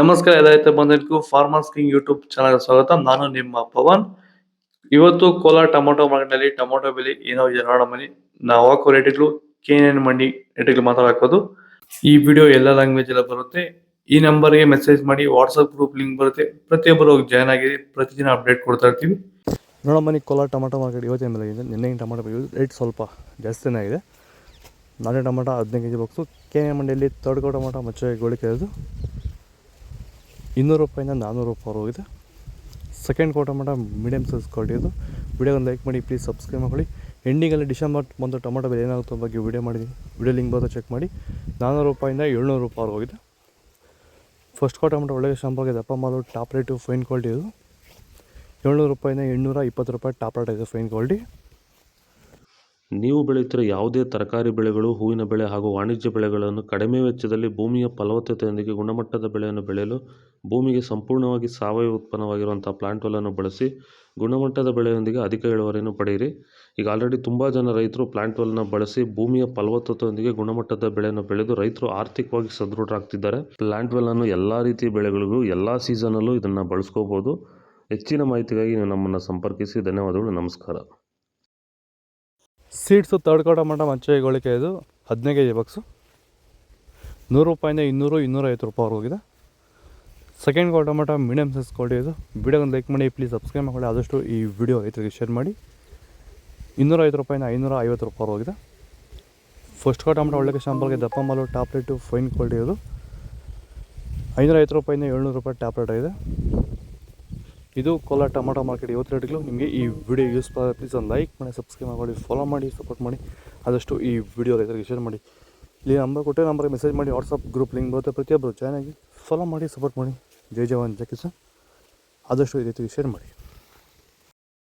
ನಮಸ್ಕಾರ ಎಲ್ಲ ಬಂದಿದ್ದಕ್ಕೂ ಫಾರ್ಮರ್ಸ್ ಕಿಂಗ್ ಯೂಟ್ಯೂಬ್ ಚಾನಲ್ ಸ್ವಾಗತ. ನಾನು ನಿಮ್ಮ ಪವನ್. ಇವತ್ತು ಕೋಲಾರ ಟೊಮೊಟೊ ಮಾರ್ಕೆಟ್ನಲ್ಲಿ ಟೊಮೊಟೊ ಬೆಲೆ ಏನೋ ಇದೆ ನೋಡೋ ಮನಿ ನಾವು ಹಾಕೋ ರೇಟ್ಗಳು ಕೆ ಎನ್ ಮಂಡಿ ರೇಟ್ಗಳು ಮಾತಾಡೋದು ಈ ವಿಡಿಯೋ ಎಲ್ಲ ಲ್ಯಾಂಗ್ವೇಜ್ ಎಲ್ಲ ಬರುತ್ತೆ. ಈ ನಂಬರ್ಗೆ ಮೆಸೇಜ್ ಮಾಡಿ ವಾಟ್ಸಪ್ ಗ್ರೂಪ್ ಲಿಂಕ್ ಬರುತ್ತೆ. ಪ್ರತಿಯೊಬ್ಬರು ಹೋಗಿ ಜಾಯ್ನ್ ಆಗಿ ಪ್ರತಿದಿನ ಅಪ್ಡೇಟ್ ಕೊಡ್ತಾ ಇರ್ತೀವಿ. ನೋಡೋ ಮನಿ ಕೋಲಾರ ಟೊಮೊಟೊ ಮಾರ್ಕೆಟ್ ಇವತ್ತಿನ ಬೆಲೆ ಇದೆ ನಿನ್ನೆ ಟೊಮೊಟೊ ಬೆಲೆ ರೇಟ್ ಸ್ವಲ್ಪ ಜಾಸ್ತಿನೇ ಆಗಿದೆ. ನಾಳೆ ಟೊಮೊಟೊ ಹದಿನೈದು K G box K A ಮಂಡಿಯಲ್ಲಿ ತೊಡ್ಕೋ ಟೊಮೊಟೊ, ಮಚ್ಚೆ ಗೋಳಿ ಇದು ಇನ್ನೂರು ರೂಪಾಯಿಂದ ನಾನ್ನೂರು ರೂಪಾಯಿ ಹೋಗಿದೆ ಸೆಕೆಂಡ್ ಕ್ವಾರ್ಟರ್ ಮಟ್ಟ ಮೀಡಿಯಮ್ ಸೈಜ್ ಕ್ವಾಲಿಟಿ ಇದು. ವಿಡಿಯೋಗೊಂದು ಲೈಕ್ ಮಾಡಿ ಪ್ಲೀಸ್ ಸಬ್ಸ್ಕ್ರೈಬ್ ಮಾಡಿ ಎಂಡಿಂಗಲ್ಲಿ ಡಿಸೆಂಬರ್ ಒಂದು ಟೊಮೆಟೊ ಬೆಲೆ ಏನಾಗುತ್ತೋ ಬಗ್ಗೆ ವಿಡಿಯೋ ಮಾಡಿ ವಿಡಿಯೋ ಲಿಂಕ್ ಬಂದು ಚೆಕ್ ಮಾಡಿ. ನಾನ್ನೂರು ರೂಪಾಯಿಂದ ಏಳ್ನೂರು ರೂಪಾಯಿ ಹೋಗಿದೆ. ಫಸ್ಟ್ ಕ್ವಾರ್ಟರ್ ಮಟ್ಟ ಒಳ್ಳೆಯ ಶಾಂಪಾಗಿದೆ ಅಪ್ಪ ಮಾಲು ಟಾಪ್ ರೇಟು ಫೈನ್ ಕ್ವಾಲಿಟಿ ಇದು. ಏಳ್ನೂರು ರೂಪಾಯಿಂದ ಎಂಟುನೂರ ಇಪ್ಪತ್ತು ರೂಪಾಯಿ ಟಾಪ್ ರೇಟ್ ಇದೆ ಫೈನ್ ಕ್ವಾಲಿಟಿ ನೀವು ಬೆಳೆಯುತ್ತಿರುವ ಯಾವುದೇ ತರಕಾರಿ ಬೆಳೆಗಳು, ಹೂವಿನ ಬೆಳೆ ಹಾಗೂ ವಾಣಿಜ್ಯ ಬೆಳೆಗಳನ್ನು ಕಡಿಮೆ ವೆಚ್ಚದಲ್ಲಿ ಭೂಮಿಯ ಫಲವತ್ತತೆಯೊಂದಿಗೆ ಗುಣಮಟ್ಟದ ಬೆಳೆಯನ್ನು ಬೆಳೆಯಲು ಭೂಮಿಗೆ ಸಂಪೂರ್ಣವಾಗಿ ಸಾವಯವ ಉತ್ಪನ್ನವಾಗಿರುವಂಥ ವೆಲ್ಲನ್ನು ಬಳಸಿ ಗುಣಮಟ್ಟದ ಬೆಳೆಯೊಂದಿಗೆ ಅಧಿಕ ಇಳುವರಿಯನ್ನು ಪಡೆಯಿರಿ. ಈಗ ಆಲ್ರೆಡಿ ತುಂಬ ಜನ ರೈತರು ಪ್ಲಾಂಟ್ ವೆಲ್ನ ಬಳಸಿ ಭೂಮಿಯ ಫಲವತ್ತತೆಯೊಂದಿಗೆ ಗುಣಮಟ್ಟದ ಬೆಳೆಯನ್ನು ಬೆಳೆದು ರೈತರು ಆರ್ಥಿಕವಾಗಿ ಸದೃಢರಾಗ್ತಿದ್ದಾರೆ. ಪ್ಲಾಂಟ್ ವೆಲ್ಲನ್ನು ಎಲ್ಲ ರೀತಿಯ ಬೆಳೆಗಳಿಗೂ, ಎಲ್ಲ ಸೀಸನಲ್ಲೂ ಇದನ್ನು ಬಳಸ್ಕೋಬೋದು ಹೆಚ್ಚಿನ ಮಾಹಿತಿಗಾಗಿ ನೀವು ನಮ್ಮನ್ನು ಸಂಪರ್ಕಿಸಿ. ಧನ್ಯವಾದಗಳು. ನಮಸ್ಕಾರ. ಸೀಡ್ಸು ತರ್ಡ್ಕೋ ಮಟ್ಟ ಮಂಚೆ ಗೋಳಿಕೆ ಇದು. ಹದಿನೈದು ಕೆ ಜಿ ಬಾಕ್ಸು. ನೂರು ರೂಪಾಯಿಂದ ಇನ್ನೂರು, ಇನ್ನೂರೈವತ್ತು ರೂಪಾಯಿ ಹೋಗಿದೆ. ಸೆಕೆಂಡ್ ಕೋ ಟೊಮೆಟೊ ಮೀಡಿಯಮ್ ಸೈಜ್ ಕೊಡಿ ಇದು. ವಿಡಿಯೋಗೊಂದು ಲೈಕ್ ಮಾಡಿ, ಪ್ಲೀಸ್ ಸಬ್ಸ್ಕ್ರೈಬ್ ಮಾಡಿ ಆದಷ್ಟು ಈ ವಿಡಿಯೋ ರೈತರಿಗೆ ಶೇರ್ ಮಾಡಿ. ಇನ್ನೂರೈವತ್ತು ರೂಪಾಯಿಂದ ಐನೂರ ಐವತ್ತು ರೂಪಾಯಿ ಹೋಗಿದೆ. ಫಸ್ಟ್ ಕೋ ಟೊಮೆಟೊ ಒಳ್ಳೆ ಶಾಂಪಲ್ಗೆ ದಪ್ಪ ಮಾಲು ರೇಟು ಫೈನ್ ಕ್ವಾಲಿಟಿ ಇದು. ಐನೂರೈವತ್ತು ರೂಪಾಯಿಂದ ಏಳ್ನೂರು ರೂಪಾಯಿ ರೇಟ್ ಇದೆ ಇದು ಕೋಲಾರ ಟೊಮಾಟೊ ಮಾರ್ಕೆಟ್ ಇವತ್ತು ರೇಟ್ಗಳು. ನಿಮಗೆ ಈ ವಿಡಿಯೋ ಯೂಸ್ ಪ್ಲೀಸ್ ಒಂದು ಲೈಕ್ ಮಾಡಿ ಸಬ್ಸ್ಕ್ರೈಬ್ ಮಾಡಿ ಫಾಲೋ ಮಾಡಿ ಸಪೋರ್ಟ್ ಮಾಡಿ. ಆದಷ್ಟು ಈ ವಿಡಿಯೋ ರೈತರಿಗೆ ಶೇರ್ ಮಾಡಿ. ಇಲ್ಲಿ ನಂಬರ್ ಕೊಟ್ಟೆ ನಂಬರ್ಗೆ ಮೆಸೇಜ್ ಮಾಡಿ ವಾಟ್ಸಪ್ ಗ್ರೂಪ್ ಲಿಂಕ್ ಬರುತ್ತೆ. ಪ್ರತಿಯೊಬ್ಬರು ಜಾಯ್ನ್ ಫಾಲೋ ಮಾಡಿ ಸಪೋರ್ಟ್ ಮಾಡಿ. ಜೈ ಜವಾನ್, ಜೈ ಕಿಸಾನ್. ಆದಷ್ಟು ಈ ರೈತರಿಗೆ ಶೇರ್ ಮಾಡಿ.